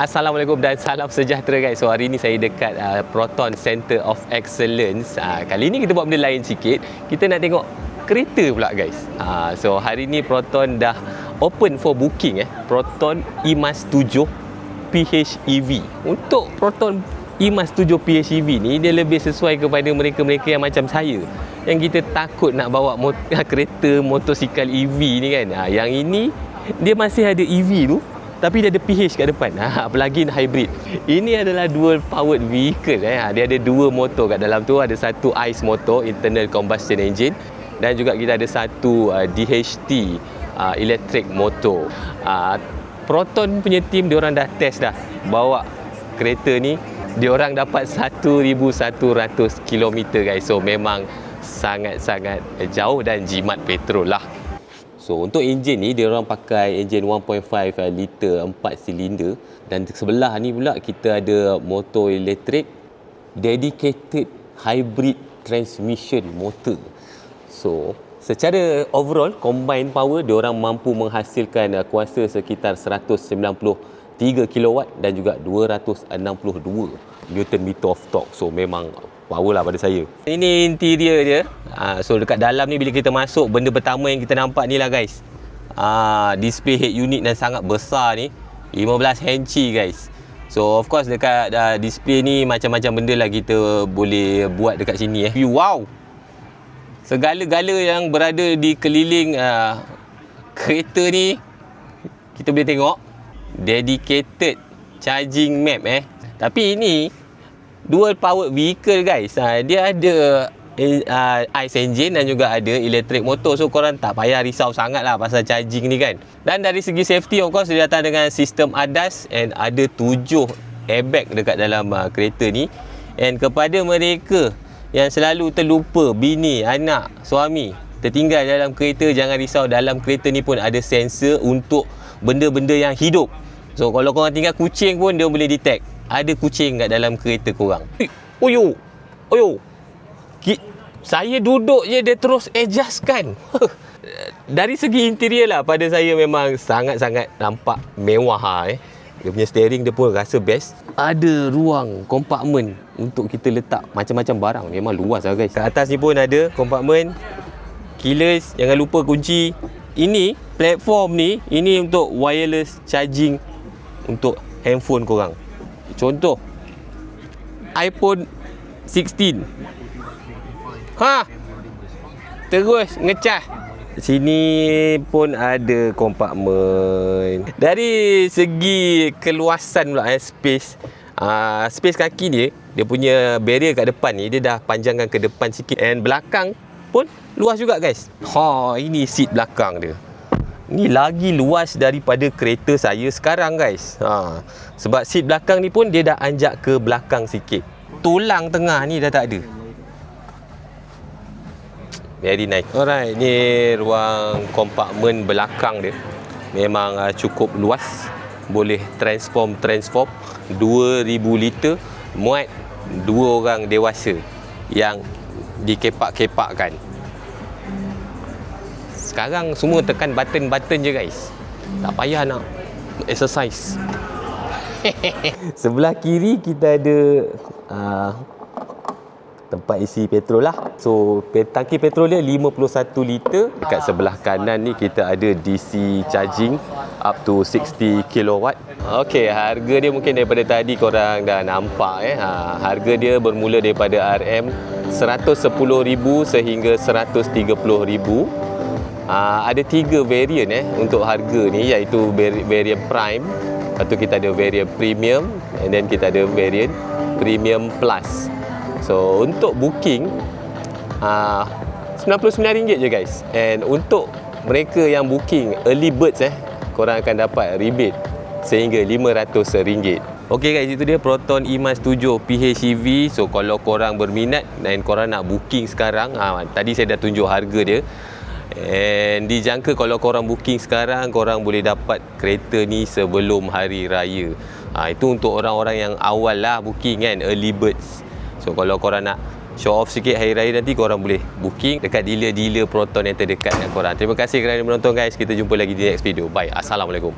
Assalamualaikum dan salam sejahtera guys. So hari ni saya dekat uh, Proton Center of Excellence. Uh, kali ni kita buat benda lain sikit. Kita nak tengok kereta pula guys. Uh, so hari ni Proton dah open for booking eh. Proton Imas 7 PHEV. Untuk Proton Imas 7 PHEV ni dia lebih sesuai kepada mereka-mereka yang macam saya yang kita takut nak bawa mot- kereta motosikal EV ni kan. Ha, yang ini dia masih ada EV tu tapi dia ada PH kat depan. Ha, plug-in hybrid. Ini adalah dual powered vehicle eh. Ha, dia ada dua motor kat dalam tu. Ada satu ICE motor, internal combustion engine dan juga kita ada satu uh, DHT uh, electric motor. Uh, Proton punya team dia orang dah test dah bawa kereta ni dia orang dapat 1100 km guys. So memang sangat-sangat jauh dan jimat petrol lah. So untuk enjin ni dia orang pakai enjin 1.5 liter 4 silinder dan sebelah ni pula kita ada motor elektrik dedicated hybrid transmission motor. So secara overall combine power dia orang mampu menghasilkan uh, kuasa sekitar 193 kW dan juga 262 Newton meter of torque. So memang power lah pada saya. Ini interior dia. Ha, so dekat dalam ni bila kita masuk benda pertama yang kita nampak ni lah guys. Ha, display head unit dan sangat besar ni. 15 inci guys. So of course dekat uh, display ni macam-macam benda lah kita boleh buat dekat sini eh. Wow. Segala-gala yang berada di keliling uh, kereta ni kita boleh tengok dedicated charging map eh. Tapi ini dual powered vehicle guys. Ha, dia ada uh, ICE engine dan juga ada electric motor. So korang tak payah risau sangat lah pasal charging ni kan. Dan dari segi safety of course dia datang dengan sistem ADAS and ada tujuh airbag dekat dalam uh, kereta ni. And kepada mereka yang selalu terlupa bini, anak, suami tertinggal dalam kereta jangan risau dalam kereta ni pun ada sensor untuk benda-benda yang hidup. So kalau korang tinggal kucing pun dia boleh detect ada kucing kat dalam kereta korang. Oyo. Oyo. Ki, saya duduk je dia terus adjustkan. Dari segi interior lah pada saya memang sangat-sangat nampak mewah ha, eh. Dia punya steering dia pun rasa best. Ada ruang kompartmen untuk kita letak macam-macam barang. Memang luas lah guys. Kat atas ni pun ada kompartmen. Keyless, jangan lupa kunci. Ini platform ni, ini untuk wireless charging untuk handphone korang. Contoh iPhone 16 Ha! Terus ngecas. Sini pun ada kompartmen Dari segi keluasan pula eh, space. Uh, Space kaki dia Dia punya barrier kat depan ni Dia dah panjangkan ke depan sikit. And belakang pun luas juga guys. Ha ini seat belakang dia Ni lagi luas daripada kereta saya sekarang guys. Ha. Sebab seat belakang ni pun dia dah anjak ke belakang sikit. Tulang tengah ni dah tak ada. Very nice. Alright, ni ruang kompartmen belakang dia. Memang uh, cukup luas. Boleh transform transform 2000 liter muat dua orang dewasa yang dikepak-kepakkan. Sekarang semua tekan button-button je guys. Tak payah nak exercise. Sebelah kiri kita ada uh, tempat isi petrol lah. So tangki petrol dia 51 liter. Kat sebelah kanan ni kita ada DC charging up to 60 kW. Okey, harga dia mungkin daripada tadi korang dah nampak eh. Ha, harga dia bermula daripada RM 110,000 sehingga 130,000. Uh, ada tiga variant eh untuk harga ni iaitu variant prime. Tu kita ada variant premium and then kita ada variant premium plus. So untuk booking uh, RM99 je guys. And untuk mereka yang booking early birds eh korang akan dapat rebate sehingga RM500 Okey guys, itu dia. Proton Imas 7 PHEV. So kalau korang berminat dan korang nak booking sekarang, ha, tadi saya dah tunjuk harga dia. And dijangka kalau korang booking sekarang korang boleh dapat kereta ni sebelum hari raya. Ha, itu untuk orang-orang yang awal lah booking kan, early birds. So kalau korang nak show off sikit hari raya nanti korang boleh booking dekat dealer-dealer Proton yang terdekat dengan korang. Terima kasih kerana menonton guys. Kita jumpa lagi di next video. Bye. Assalamualaikum.